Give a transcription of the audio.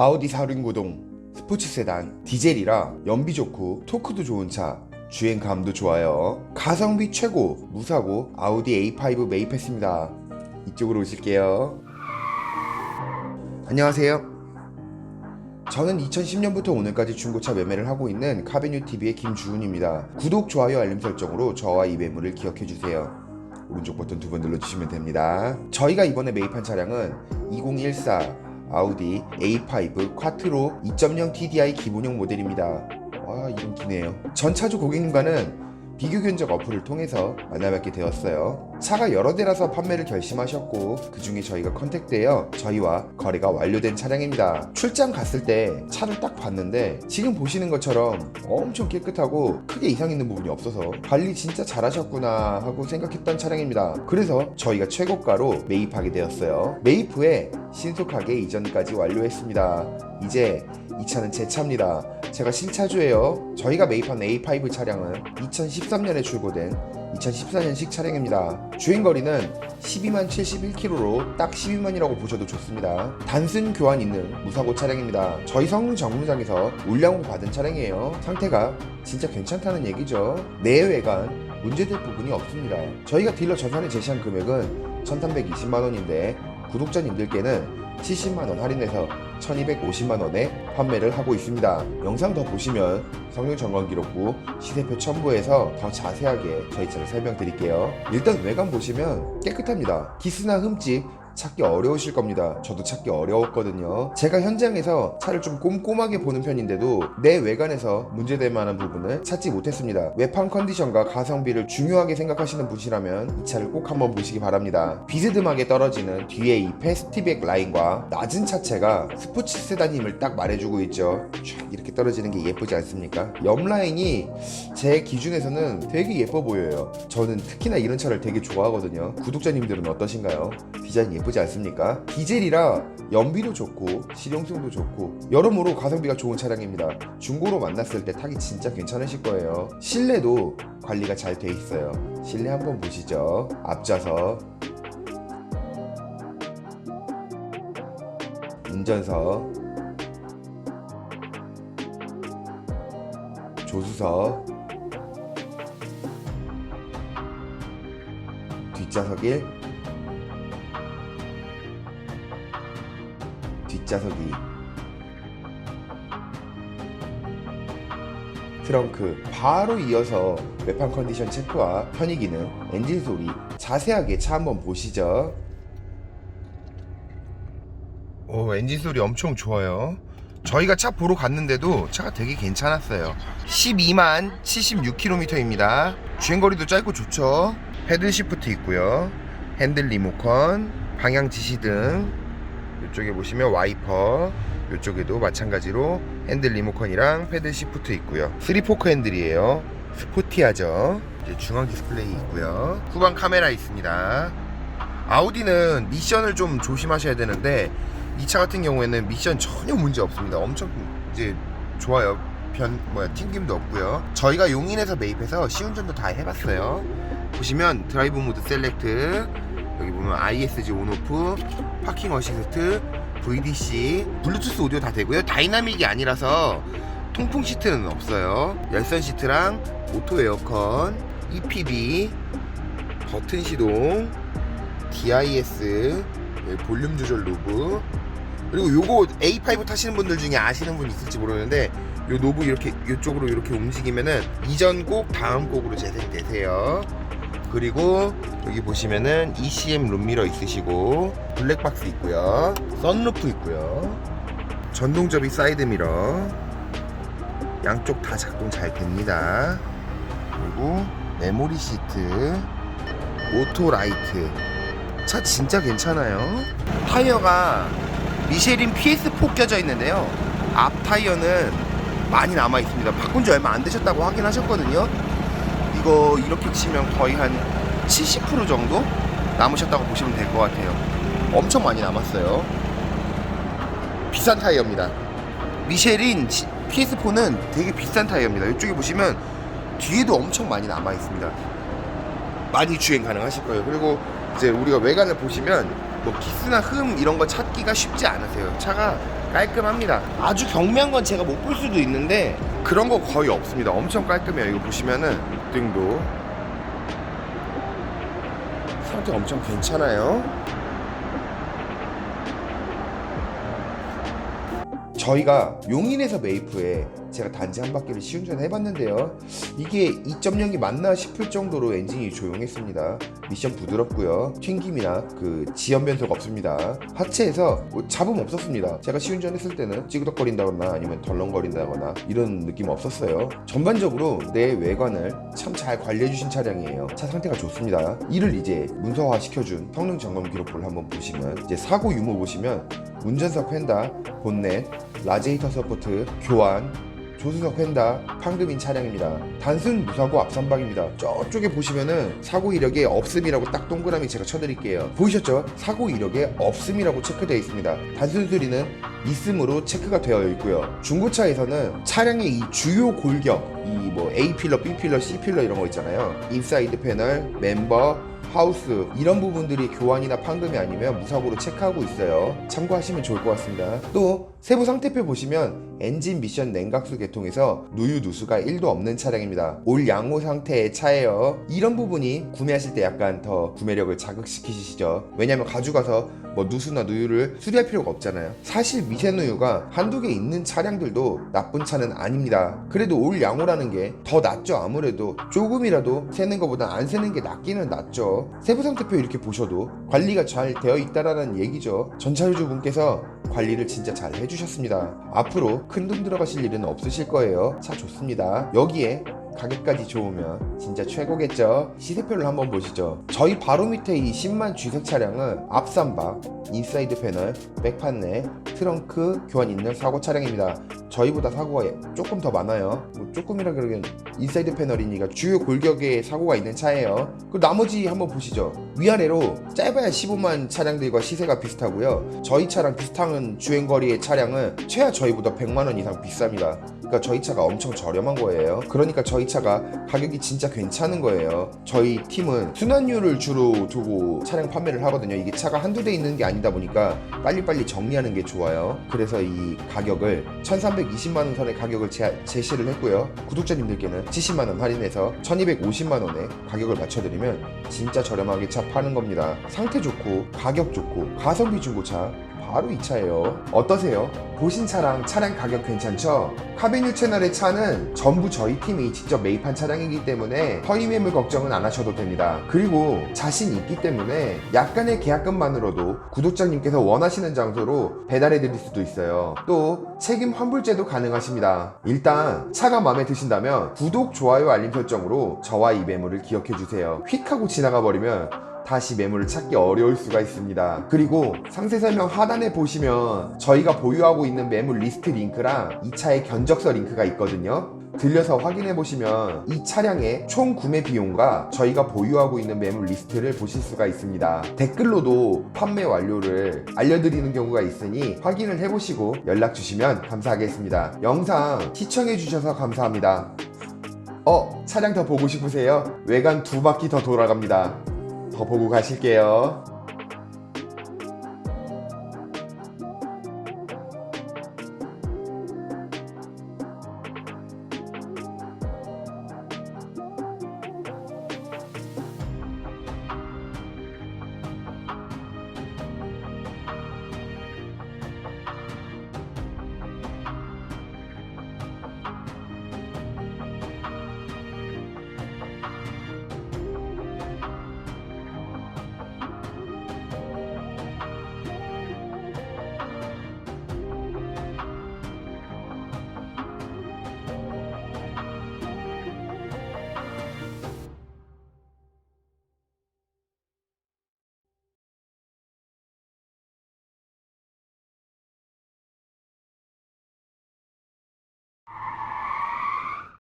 아우디 4륜구동 스포츠 세단 디젤이라 연비 좋고 토크도 좋은 차 주행감도 좋아요. 가성비 최고 무사고 아우디 A5 매입했습니다. 이쪽으로 오실게요. 안녕하세요. 저는 2010년부터 오늘까지 중고차 매매를 하고 있는 카베뉴TV의 김주훈입니다. 구독, 좋아요, 알림 설정으로 저와 이 매물을 기억해주세요. 오른쪽 버튼 두 번 눌러주시면 됩니다. 저희가 이번에 매입한 차량은 2014 아우디 A5 콰트로 2.0 TDI 기본형 모델입니다. 와 이름 기네요. 전 차주 고객님과는 비교 견적 어플을 통해서 만나뵙게 되었어요. 차가 여러 대라서 판매를 결심하셨고 그 중에 저희가 컨택되어 저희와 거래가 완료된 차량입니다. 출장 갔을 때 차를 딱 봤는데 지금 보시는 것처럼 엄청 깨끗하고 크게 이상 있는 부분이 없어서 관리 진짜 잘하셨구나 하고 생각했던 차량입니다. 그래서 저희가 최고가로 매입하게 되었어요. 매입 후에 신속하게 이전까지 완료했습니다. 이제 이 차는 제 차입니다. 제가 신차주예요. 저희가 매입한 A5 차량은 2013년에 출고된 2014년식 차량입니다. 주행거리는 12만 71km로 딱 12만이라고 보셔도 좋습니다. 단순 교환 있는 무사고 차량입니다. 저희 성능 전문장에서 울량호 받은 차량이에요. 상태가 진짜 괜찮다는 얘기죠. 내외관 문제될 부분이 없습니다. 저희가 딜러 전산에 제시한 금액은 1320만원인데 구독자님들께는 70만원 할인해서 1250만원에 판매를 하고 있습니다. 영상 더 보시면 성능 점검 기록부, 시세표 첨부해서 더 자세하게 저희 차를 설명드릴게요. 일단 외관 보시면 깨끗합니다. 기스나 흠집 찾기 어려우실 겁니다. 저도 찾기 어려웠거든요. 제가 현장에서 차를 좀 꼼꼼하게 보는 편인데도 내 외관에서 문제될 만한 부분을 찾지 못했습니다. 외판 컨디션과 가성비를 중요하게 생각하시는 분이라면 이 차를 꼭 한번 보시기 바랍니다. 비스듬하게 떨어지는 뒤에 이 패스티백 라인과 낮은 차체가 스포츠 세단 힘을 딱 말해주고 있죠. 촥 이렇게 떨어지는 게 예쁘지 않습니까? 옆 라인이 제 기준에서는 되게 예뻐 보여요. 저는 특히나 이런 차를 되게 좋아하거든요. 구독자님들은 어떠신가요? 디자인 예쁘지 않습니까? 디젤이라 연비도 좋고 실용성도 좋고 여러모로 가성비가 좋은 차량입니다. 중고로 만났을 때 타기 진짜 괜찮으실 거예요. 실내도 관리가 잘 돼 있어요. 실내 한번 보시죠. 앞좌석 운전석 조수석 뒷좌석 1 뒷좌석 2 트렁크 바로 이어서 외판 컨디션 체크와 편의 기능, 엔진 소리 자세하게 차 한번 보시죠. 오 엔진 소리 엄청 좋아요. 저희가 차 보러 갔는데도 차가 되게 괜찮았어요. 12만 76km입니다. 주행거리도 짧고 좋죠. 패들 시프트 있고요. 핸들 리모컨, 방향 지시등, 이쪽에 보시면 와이퍼, 이쪽에도 마찬가지로 핸들 리모컨이랑 패들 시프트 있고요. 3포크 핸들이에요. 스포티하죠. 이제 중앙 디스플레이 있고요. 후방 카메라 있습니다. 아우디는 미션을 좀 조심하셔야 되는데 이 차 같은 경우에는 미션 전혀 문제 없습니다. 엄청 이제 좋아요. 변 뭐야 튕김도 없고요. 저희가 용인에서 매입해서 시운전도 다 해봤어요. 보시면 드라이브 모드 셀렉트 여기 보면 ISG 온오프 파킹 어시스트 VDC 블루투스 오디오 다 되고요. 다이나믹이 아니라서 통풍 시트는 없어요. 열선 시트랑 오토 에어컨 EPD 버튼 시동 DIS 여기 볼륨 조절 노브 그리고 요거 A5 타시는 분들 중에 아시는 분 있을지 모르는데 요 노브 이렇게 이쪽으로 이렇게 움직이면은 이전 곡 다음 곡으로 재생이 되세요. 그리고 여기 보시면은 ECM 룸미러 있으시고 블랙박스 있고요. 썬루프 있고요. 전동접이 사이드 미러 양쪽 다 작동 잘 됩니다. 그리고 메모리 시트 오토 라이트 차 진짜 괜찮아요. 타이어가 미쉐린 PS4 껴져 있는데요. 앞 타이어는 많이 남아 있습니다. 바꾼 지 얼마 안 되셨다고 확인하셨거든요. 이거 이렇게 치면 거의 한 70% 정도 남으셨다고 보시면 될 것 같아요. 엄청 많이 남았어요. 비싼 타이어입니다. 미쉐린 PS4는 되게 비싼 타이어입니다. 이쪽에 보시면 뒤에도 엄청 많이 남아 있습니다. 많이 주행 가능하실 거예요. 그리고 이제 우리가 외관을 보시면 뭐 기스나 흠 이런 거 찾기가 쉽지 않으세요. 차가 깔끔합니다. 아주 경미한 건 제가 못 볼 수도 있는데 그런 거 거의 없습니다. 엄청 깔끔해요. 이거 보시면은 등도 상태 엄청 괜찮아요. 저희가 용인에서 메이프에 제가 단지 한 바퀴를 시운전 해봤는데요. 이게 2.0이 맞나 싶을 정도로 엔진이 조용했습니다. 미션 부드럽고요. 튕김이나 그 지연 변속 없습니다. 하체에서 뭐 잡음 없었습니다. 제가 시운전했을 때는 찌그덕거린다거나 아니면 덜렁거린다거나 이런 느낌 없었어요. 전반적으로 내 외관을 참 잘 관리해주신 차량이에요. 차 상태가 좋습니다. 이를 이제 문서화 시켜준 성능 점검 기록부를 한번 보시면 이제 사고 유무 보시면 운전석 휀다, 본넷, 라제이터 서포트, 교환, 조수석 휀다, 판금인 차량입니다. 단순 무사고 앞선박입니다. 저쪽에 보시면은 사고 이력에 없음이라고 딱 동그라미 제가 쳐드릴게요. 보이셨죠? 사고 이력에 없음이라고 체크되어 있습니다. 단순 수리는 있음으로 체크가 되어 있고요. 중고차에서는 차량의 이 주요 골격, 이 뭐 A 필러, B 필러, C 필러 이런 거 있잖아요. 인사이드 패널, 멤버, 하우스 이런 부분들이 교환이나 판금이 아니면 무사고로 체크하고 있어요. 참고하시면 좋을 것 같습니다. 또 세부 상태표 보시면 엔진 미션 냉각수 계통에서 누유 누수가 1도 없는 차량입니다. 올 양호 상태의 차예요. 이런 부분이 구매하실 때 약간 더 구매력을 자극시키시죠. 왜냐면 가져가서 뭐 누수나 누유를 수리할 필요가 없잖아요. 사실 미세 누유가 한두 개 있는 차량들도 나쁜 차는 아닙니다. 그래도 올 양호라는 게 더 낫죠. 아무래도 조금이라도 새는 것보다 안 새는 게 낫기는 낫죠. 세부 상태표 이렇게 보셔도 관리가 잘 되어 있다라는 얘기죠. 전차주분께서 관리를 진짜 잘 해주셨습니다. 앞으로 큰 돈 들어가실 일은 없으실 거예요. 차 좋습니다. 여기에 가격까지 좋으면 진짜 최고겠죠. 시세표를 한번 보시죠. 저희 바로 밑에 이 10만 G색 차량은 앞선박, 인사이드 패널, 백판내, 트렁크, 교환 인력 사고 차량입니다. 저희보다 사고가 조금 더 많아요. 뭐 조금이라 그러면 인사이드 패널이니까 주요 골격에 사고가 있는 차예요. 그 나머지 한번 보시죠. 위아래로 짧아야 15만 차량들과 시세가 비슷하고요. 저희 차랑 비슷한 주행거리의 차량은 최하 저희보다 100만 원 이상 비쌉니다. 그러니까 저희 차가 엄청 저렴한 거예요. 그러니까 저희 차가 가격이 진짜 괜찮은 거예요. 저희 팀은 순환율을 주로 두고 차량 판매를 하거든요. 이게 차가 한두 대 있는 게 아니다 보니까 빨리빨리 정리하는 게 좋아요. 그래서 이 가격을 1320만 원 선의 가격을 제, 제시를 했고요. 구독자님들께는 70만 원 할인해서 1250만 원에 가격을 맞춰드리면 진짜 저렴하게 차 파는 겁니다. 상태 좋고 가격 좋고 가성비 중고차 바로 이 차예요. 어떠세요? 보신 차랑 차량 가격 괜찮죠? 카베뉴 채널의 차는 전부 저희 팀이 직접 매입한 차량이기 때문에 허위 매물 걱정은 안 하셔도 됩니다. 그리고 자신 있기 때문에 약간의 계약금만으로도 구독자님께서 원하시는 장소로 배달해 드릴 수도 있어요. 또 책임 환불제도 가능하십니다. 일단 차가 마음에 드신다면 구독, 좋아요, 알림 설정으로 저와 이 매물을 기억해 주세요. 휙 하고 지나가 버리면 다시 매물을 찾기 어려울 수가 있습니다. 그리고 상세 설명 하단에 보시면 저희가 보유하고 있는 매물 리스트 링크랑 이 차의 견적서 링크가 있거든요. 들려서 확인해 보시면 이 차량의 총 구매 비용과 저희가 보유하고 있는 매물 리스트를 보실 수가 있습니다. 댓글로도 판매 완료를 알려드리는 경우가 있으니 확인을 해보시고 연락 주시면 감사하겠습니다. 영상 시청해 주셔서 감사합니다. 어, 차량 더 보고 싶으세요? 외관 두 바퀴 더 돌아갑니다. 더 보고 가실게요.